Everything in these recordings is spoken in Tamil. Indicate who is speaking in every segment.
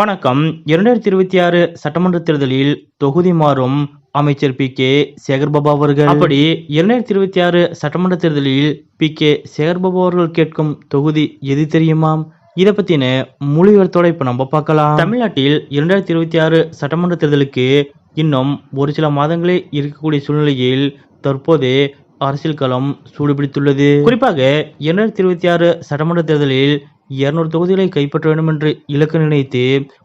Speaker 1: வணக்கம் இரண்டாயிரத்தி இருபத்தி ஆறு சட்டமன்ற தேர்தலில் தொகுதி மாறும் அமைச்சர் பி கே சேகர்பாபா அவர்கள்
Speaker 2: அப்படி இரண்டாயிரத்தி இருபத்தி ஆறு சட்டமன்ற தேர்தலில் பி கே சேகர்பாபா அவர்கள் கேட்கும் தொகுதி எது தெரியுமா இதை பத்தின முழுவதோட இப்ப நம்ம பார்க்கலாம்
Speaker 3: தமிழ்நாட்டில் இரண்டாயிரத்தி இருபத்தி ஆறு சட்டமன்ற தேர்தலுக்கு இன்னும் ஒரு சில மாதங்களே இருக்கக்கூடிய சூழ்நிலையில் தற்போது அரசியல் களம் சூடுபிடித்துள்ளது
Speaker 4: குறிப்பாக இரண்டாயிரத்தி இருபத்தி ஆறு சட்டமன்ற தேர்தலில் இருநூறு தொகுதிகளை கைப்பற்ற வேண்டும் என்று இலக்கு நினைத்து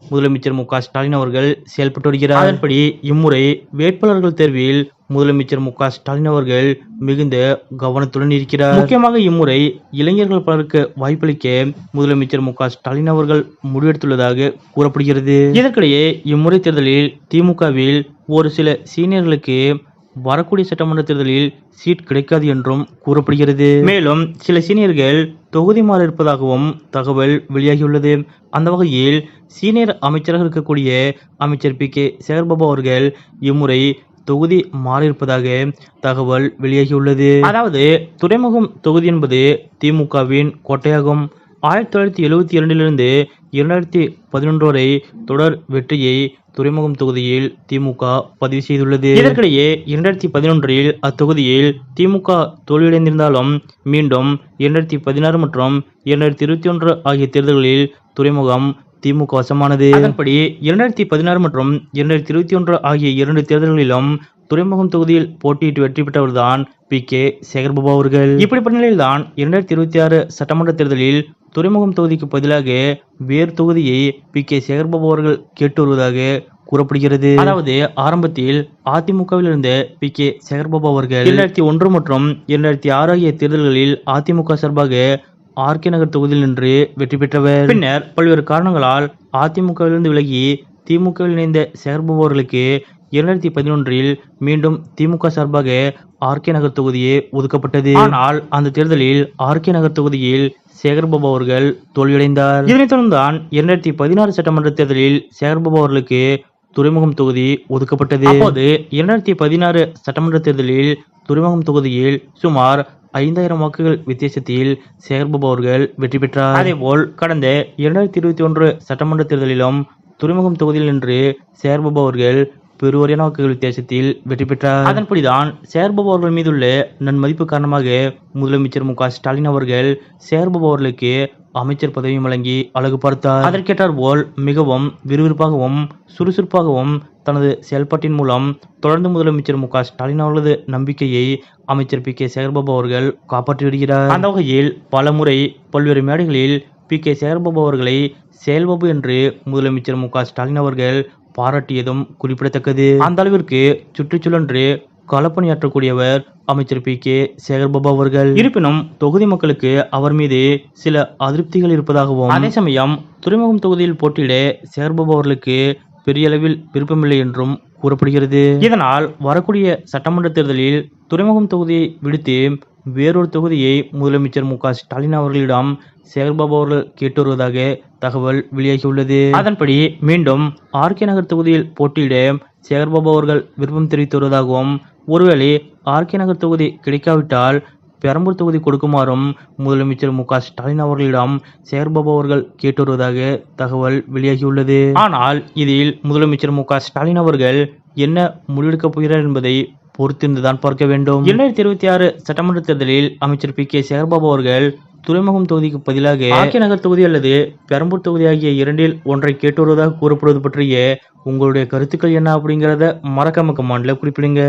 Speaker 4: முதலமைச்சர் மு ஸ்டாலின் அவர்கள் செயல்பட்டு வருகிறார்
Speaker 5: அதன்படி இம்முறை வேட்பாளர்கள் தேர்வில் முதலமைச்சர் மு ஸ்டாலின் அவர்கள் மிகுந்த கவனத்துடன் இருக்கிறார்
Speaker 6: முக்கியமாக இம்முறை இளைஞர்கள் பலருக்கு வாய்ப்பளிக்க முதலமைச்சர் மு ஸ்டாலின் அவர்கள் முடிவெடுத்துள்ளதாக கூறப்படுகிறது
Speaker 7: இதற்கிடையே இம்முறை தேர்தலில் திமுகவில் ஒரு சில சீனியர்களுக்கு வரக்கூடிய சட்டமன்ற தேர்தலில் சீட் கிடைக்காது என்றும் கூறப்படுகிறது
Speaker 8: மேலும் சில சீனியர்கள் தொகுதி மாற இருப்பதாகவும் தகவல் வெளியாகியுள்ளது அந்த வகையில் சீனியர் அமைச்சராக இருக்கக்கூடிய அமைச்சர் பி கே சேகர்பாபு அவர்கள் இம்முறை தொகுதி மாறியிருப்பதாக தகவல் வெளியாகியுள்ளது
Speaker 9: அதாவது துறைமுகம் தொகுதி என்பது திமுகவின் கோட்டையாகும் ஆயிரத்தி தொள்ளாயிரத்தி எழுவத்தி இரண்டிலிருந்து இரண்டாயிரத்தி பதினொன்று வரை தொடர் வெற்றியை துறைமுகம் தொகுதியில் திமுக பதிவு செய்துள்ளது
Speaker 10: இதற்கிடையே இரண்டாயிரத்தி பதினொன்றில் அத்தொகுதியில் திமுக தோல்வியடைந்திருந்தாலும் மீண்டும் இரண்டாயிரத்தி பதினாறு மற்றும் இரண்டாயிரத்தி இருபத்தி ஒன்று ஆகிய தேர்தல்களில் துறைமுகம் திமுக வசமானது
Speaker 11: அதன்படி இரண்டாயிரத்தி பதினாறு மற்றும் இரண்டாயிரத்தி இருபத்தி ஒன்று ஆகிய இரண்டு தேர்தல்களிலும் துறைமுகம் தொகுதியில் போட்டியிட்டு வெற்றி பெற்றவர்தான் பி கே சேகர்பாபு அவர்கள்
Speaker 12: இப்படிப்பட்ட நிலையில்தான் இரண்டாயிரத்தி இருபத்தி ஆறு சட்டமன்ற தேர்தலில் துறைமுகம் தொகுதிக்கு பதிலாக வேறு தொகுதியை பி கே சேகர்பாபு அவர்கள் கேட்டு வருவதாக கூறப்படுகிறது
Speaker 13: அதாவது ஆரம்பத்தில் அதிமுகவில் இருந்த பி கே சேகர்பாபு அவர்கள்
Speaker 14: இரண்டாயிரத்தி ஒன்று மற்றும் இரண்டாயிரத்தி ஆறு ஆகிய தேர்தல்களில் அதிமுக சார்பாக ஆர் கே நகர் தொகுதியில் நின்று வெற்றி பெற்றவர்
Speaker 15: பின்னர் பல்வேறு காரணங்களால் அதிமுகவிலிருந்து விலகி திமுகவில் இணைந்த சேகர்பாபு அவர்களுக்கு இரண்டாயிரத்தி பதினொன்றில் மீண்டும் திமுக சார்பாக ஆர்கே நகர் தொகுதியே ஒதுக்கப்பட்டது
Speaker 16: ஆனால் அந்த தேர்தலில் ஆர்கே நகர் தொகுதியில் சேகர்பாபு அவர்கள் தோல்வியடைந்தார்
Speaker 17: இதனைத் தொடர்ந்தான் இரண்டாயிரத்தி பதினாறு சட்டமன்ற தேர்தலில் சேகர்பாபு அவர்களுக்கு துறைமுகம் தொகுதி ஒதுக்கப்பட்டது
Speaker 18: அப்போது இரண்டாயிரத்தி பதினாறு சட்டமன்ற தேர்தலில் துறைமுகம் தொகுதியில் சுமார் ஐந்தாயிரம் வாக்குகள் வித்தியாசத்தில் சேகர்பாபு அவர்கள் வெற்றி பெற்றார்
Speaker 19: அதேபோல் கடந்த இரண்டாயிரத்தி இருபத்தி ஒன்று சட்டமன்ற தேர்தலிலும் துறைமுகம் தொகுதியில் நின்று சேகர்பாபு அவர்கள் பெருவரையான தேசத்தில் வெற்றி பெற்றார்
Speaker 20: அதன்படிதான் சேர்பவர்கள் மீதுள்ள நன்மதிப்பு காரணமாக முதலமைச்சர் மு ஸ்டாலின் அவர்கள் சேர்பவர்களுக்கு அமைச்சர் பதவியும் வழங்கி அழகு பார்த்தார்
Speaker 21: அதற்கேற்றார் போல் மிகவும் விறுவிறுப்பாகவும் சுறுசுறுப்பாகவும் தனது செயல்பாட்டின் மூலம் தொடர்ந்து முதலமைச்சர் மு ஸ்டாலின் அவர்களது நம்பிக்கையை அமைச்சர் பி கே சேகர்பாபு அவர்கள் காப்பாற்றி வருகிறார்
Speaker 22: அந்த வகையில் பல முறை பல்வேறு மேடைகளில் பி கே சேகர்பாபு அவர்களை செயல்பாபு என்று முதலமைச்சர் மு ஸ்டாலின் அவர்கள் பாராட்டியதும் குறிப்பிடத்தக்கது
Speaker 23: அந்த அளவிற்கு சுற்றுச்சூழன்று களப்பணியாற்றக்கூடியவர் அமைச்சர் பி கே சேகர்பாபு அவர்கள்
Speaker 24: இருப்பினும் தொகுதி மக்களுக்கு அவர் மீது சில அதிருப்திகள் இருப்பதாகவும்
Speaker 25: அதே சமயம் துறைமுகம் தொகுதியில் போட்டியிட சேகர்பாபு அவர்களுக்கு பெரிய அளவில் விருப்பமில்லை என்றும் கூறப்படுகிறது
Speaker 26: இதனால் வரக்கூடிய சட்டமன்ற தேர்தலில் துறைமுகம் தொகுதியை விடுத்து வேறொரு தொகுதியை முதலமைச்சர் மு ஸ்டாலின் அவர்களிடம் சேகர்பாபு அவர்கள் கேட்டு வருவதாக தகவல் வெளியாகியுள்ளது
Speaker 27: அதன்படி மீண்டும் ஆர்கே நகர் தொகுதியில் போட்டியிட சேகர்பாபு அவர்கள் விருப்பம் தெரிவித்து வருவதாகவும் ஒருவேளை ஆர்கே நகர் தொகுதி கிடைக்காவிட்டால் பெரம்பூர் தொகுதி கொடுக்குமாறும் முதலமைச்சர் மு ஸ்டாலின் அவர்களிடம் சேகர்பாபு அவர்கள் வருவதாக தகவல் வெளியாகியுள்ளது
Speaker 28: ஆனால் இதில் முதலமைச்சர் மு ஸ்டாலின் அவர்கள் என்ன முடிவெடுக்கப் போகிறார் என்பதை பொறுத்திருந்துதான் பார்க்க வேண்டும்
Speaker 29: இரண்டாயிரத்தி இருபத்தி ஆறு சட்டமன்ற தேர்தலில் அமைச்சர் பி கே சேகர்பாபு அவர்கள் துறைமுகம் தொகுதிக்கு பதிலாக
Speaker 30: ஆக்கிய நகர் தொகுதி அல்லது பெரம்பூர் தொகுதி ஆகிய இரண்டில் ஒன்றை கேட்டு வருவதாக கூறப்படுவது பற்றிய உங்களுடைய கருத்துக்கள் என்ன அப்படிங்கிறத மறக்காம கமாண்டில் குறிப்பிடுங்க